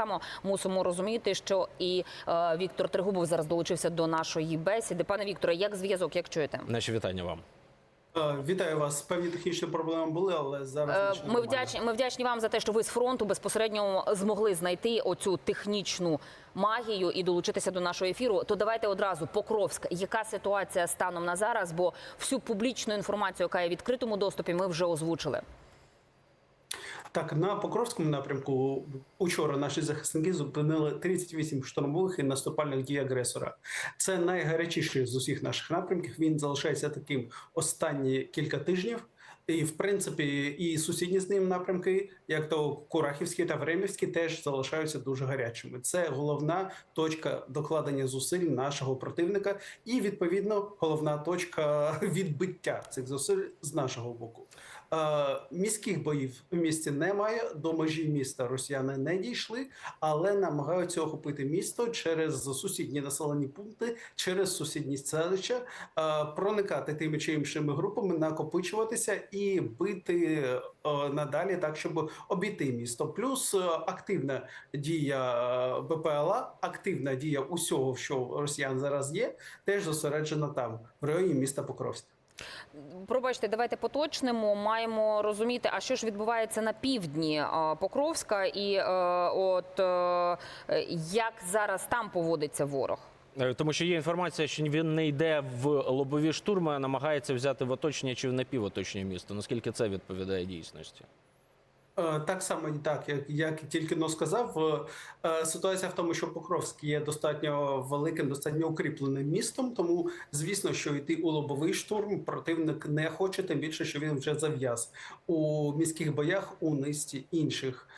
само мусимо розуміти, що і е, Віктор Тригубов зараз долучився до нашої бесіди. Пане Вікторе, як зв'язок, як чуєте? Наші вітання вам. Е, Вітаю вас. Певні технічні проблеми були, але зараз Е, Ми нормально. вдячні, ми вдячні вам за те, що ви з фронту безпосередньо змогли знайти оцю технічну магію і долучитися до нашого ефіру. То давайте одразу Покровськ. Яка ситуація станом на зараз? Бо всю публічну інформацію, яка є в відкритому доступі, ми вже озвучили. Так, на Покровському напрямку учора наші захисники зупинили 38 штурмових і наступальних дій агресора. Це найгарячіший з усіх наших напрямків. Він залишається таким останні кілька тижнів. І, в принципі, і сусідні з ним напрямки, як то Курахівський та Времівський, теж залишаються дуже гарячими. Це головна точка докладення зусиль нашого противника, і відповідно головна точка відбиття цих зусиль з нашого боку. Е, міських боїв в місті немає. До межі міста росіяни не дійшли, але намагаються охопити місто через сусідні населені пункти, через сусідні селища, е, проникати тими чи іншими групами, накопичуватися і бити е, надалі, так щоб обійти місто. Плюс активна дія БПЛА, активна дія усього, що росіян зараз є, теж зосереджена там, в районі міста Покровськ. Пробачте, давайте поточнимо. Маємо розуміти, а що ж відбувається на півдні Покровська, і е, от е, як зараз там поводиться ворог. Е, Тому що є інформація, що він не йде в лобові штурми, а намагається взяти в оточення чи в напівоточення місто. Наскільки це відповідає дійсності? Е, Так само і так, як, як тільки но сказав, е, ситуація в тому, що Покровськ є достатньо великим, достатньо укріпленим містом. Тому, звісно, що йти у лобовий штурм противник не хоче, тим більше, що він вже зав'яз у міських боях у низці інших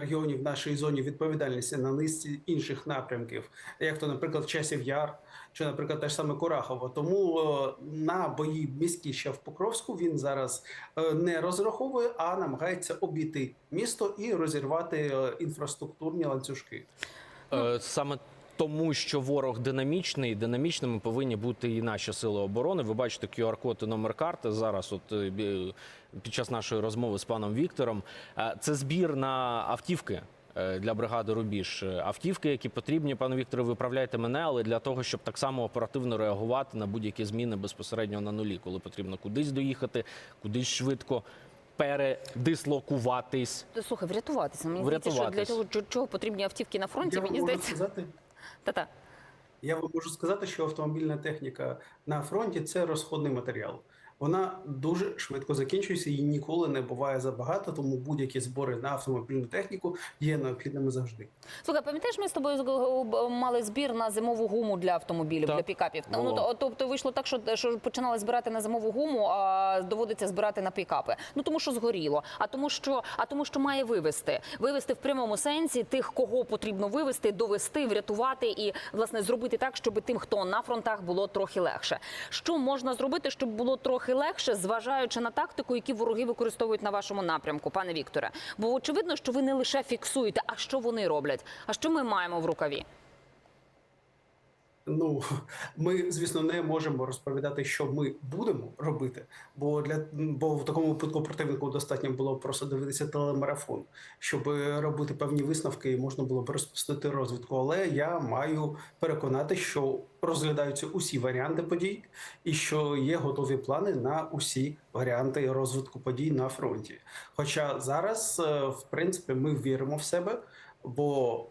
регіонів нашої зоні відповідальності на низці інших напрямків, як то, наприклад, часів яр. Чи, наприклад, теж саме Курахово. Тому е, на бої міські ще в Покровську він зараз е, не розраховує, а намагається обійти місто і розірвати е, інфраструктурні ланцюжки. Е, Саме тому, що ворог динамічний, динамічними повинні бути і наші сили оборони. Ви бачите QR-код і номер карти зараз. От е, під час нашої розмови з паном Віктором. Е, Це збір на автівки. е, Для бригади Рубіж автівки, які потрібні, пане Вікторе, виправляйте мене, але для того, щоб так само оперативно реагувати на будь-які зміни безпосередньо на нулі, коли потрібно кудись доїхати, кудись швидко передислокуватись. Слухай, врятуватися. Мені здається, що для того, чого- чого потрібні автівки на фронті, Я мені здається. Та-та. Я вам можу сказати, що автомобільна техніка на фронті це розходний матеріал. Вона дуже швидко закінчується і ніколи не буває забагато, тому будь-які збори на автомобільну техніку є необхідними завжди. Слухай, пам'ятаєш, ми з тобою з- мали збір на зимову гуму для автомобілів, Так, для пікапів. Ну, було. то- тобто вийшло так, що, що починали збирати на зимову гуму, а доводиться збирати на пікапи. Ну тому що згоріло, а тому, що а тому, що має вивезти. Вивезти в прямому сенсі тих, кого потрібно вивезти, довести, врятувати і власне зробити так, щоб тим, хто на фронтах, було трохи легше. Що можна зробити, щоб було трохи легше, зважаючи на тактику, які вороги використовують на вашому напрямку, пане Вікторе? Бо очевидно, що ви не лише фіксуєте, а що вони роблять, а що ми маємо в рукаві. Ну ми, звісно, не можемо розповідати, що ми будемо робити, бо для бо в такому випадку противнику достатньо було просто дивитися телемарафон, щоб робити певні висновки, і можна було б розпустити розвідку. Але я маю переконати, що розглядаються усі варіанти подій, і що є готові плани на усі варіанти розвитку подій на фронті. Хоча зараз, е, в принципі, ми віримо в себе, бо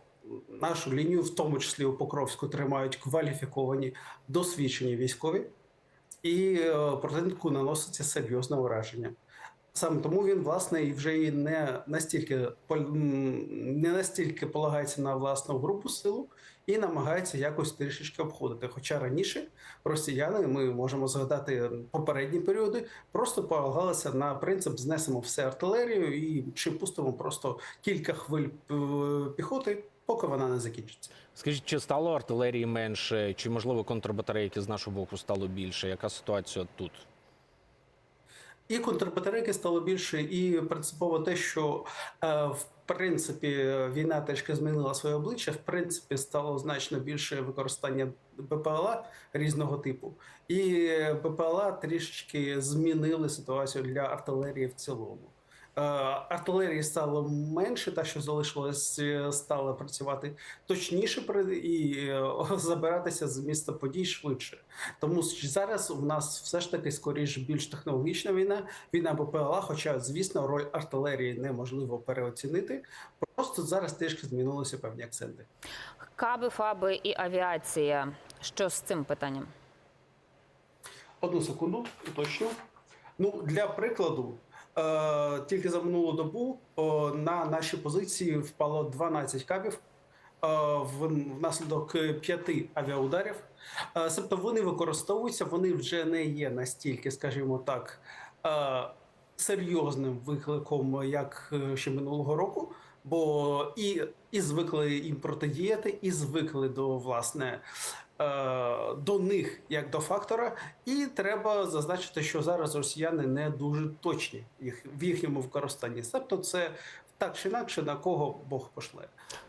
нашу лінію, в тому числі у Покровську, тримають кваліфіковані досвідчені військові, і е, противнику наноситься серйозне ураження. Саме тому він власне і вже і не настільки не настільки полагається на власну групу силу і намагається якось трішечки обходити. Хоча раніше росіяни, ми можемо згадати попередні періоди, просто полагалися на принцип знесемо все артилерію і чи пустимо просто кілька хвиль е, піхоти, поки вона не закінчиться. Скажіть, чи стало артилерії менше, чи можливо контрбатарейки з нашого боку стало більше? Яка ситуація тут? І контрбатарейки стало більше, і принципово те, що е, в принципі війна трішки змінила своє обличчя. В принципі, стало значно більше використання БПЛА різного типу, і БПЛА трішечки змінили ситуацію для артилерії в цілому. Е, Артилерії стало менше, та що залишилось, е, стала працювати точніше і е, забиратися з міста подій швидше. Тому зараз у нас все ж таки скоріш більш технологічна війна, війна БПЛА. Хоча, звісно, роль артилерії неможливо переоцінити. Просто зараз трішки змінилися певні акценти. Каби, фаби і авіація. Що з цим питанням? Одну секунду, уточню. Ну, для прикладу, тільки за минулу добу е, на наші позиції впало 12 кабів е, внаслідок п'яти авіаударів. Е, тобто вони використовуються, вони вже не є настільки, скажімо так, е, серйозним викликом, як е, ще минулого року. Бо і, і звикли їм протидіяти, і звикли до власне е, до них як до фактора, і треба зазначити, що зараз росіяни не дуже точні їх в їхньому використанні. Тобто, це так чи інакше на кого Бог пошле.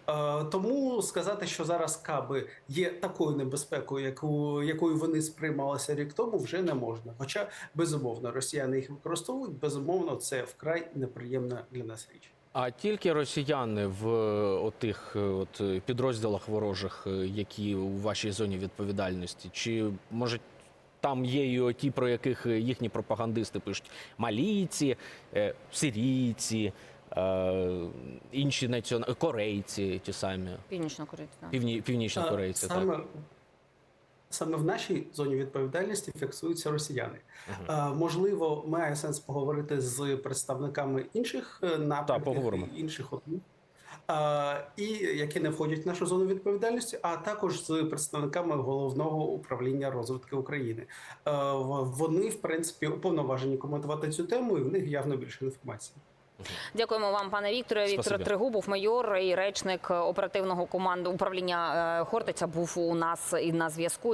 Е, тому сказати, що зараз каби є такою небезпекою, яку якою вони сприймалися рік тому, вже не можна. Хоча безумовно росіяни їх використовують, безумовно, це вкрай неприємна для нас річ. А тільки росіяни в е, отих е, от е, підрозділах ворожих, які у вашій зоні відповідальності, чи може там є і оті, про яких їхні пропагандисти пишуть малійці, сирійці, інші націон... корейці, ті самі, Північно корейська. півні... північні А, корейці. Так. Саме в нашій зоні відповідальності фіксуються росіяни. А, можливо, має сенс поговорити з представниками інших е, напрямків, інших одних. А, і які не входять в нашу зону відповідальності, а також з представниками головного управління розвитку України. Е, Вони, в принципі, уповноважені коментувати цю тему, і в них явно більше інформації. Дякуємо вам, пане Вікторе. Віктор. Тригубов, майор і речник оперативного команду управління е, Хортиця, був у нас і на зв'язку.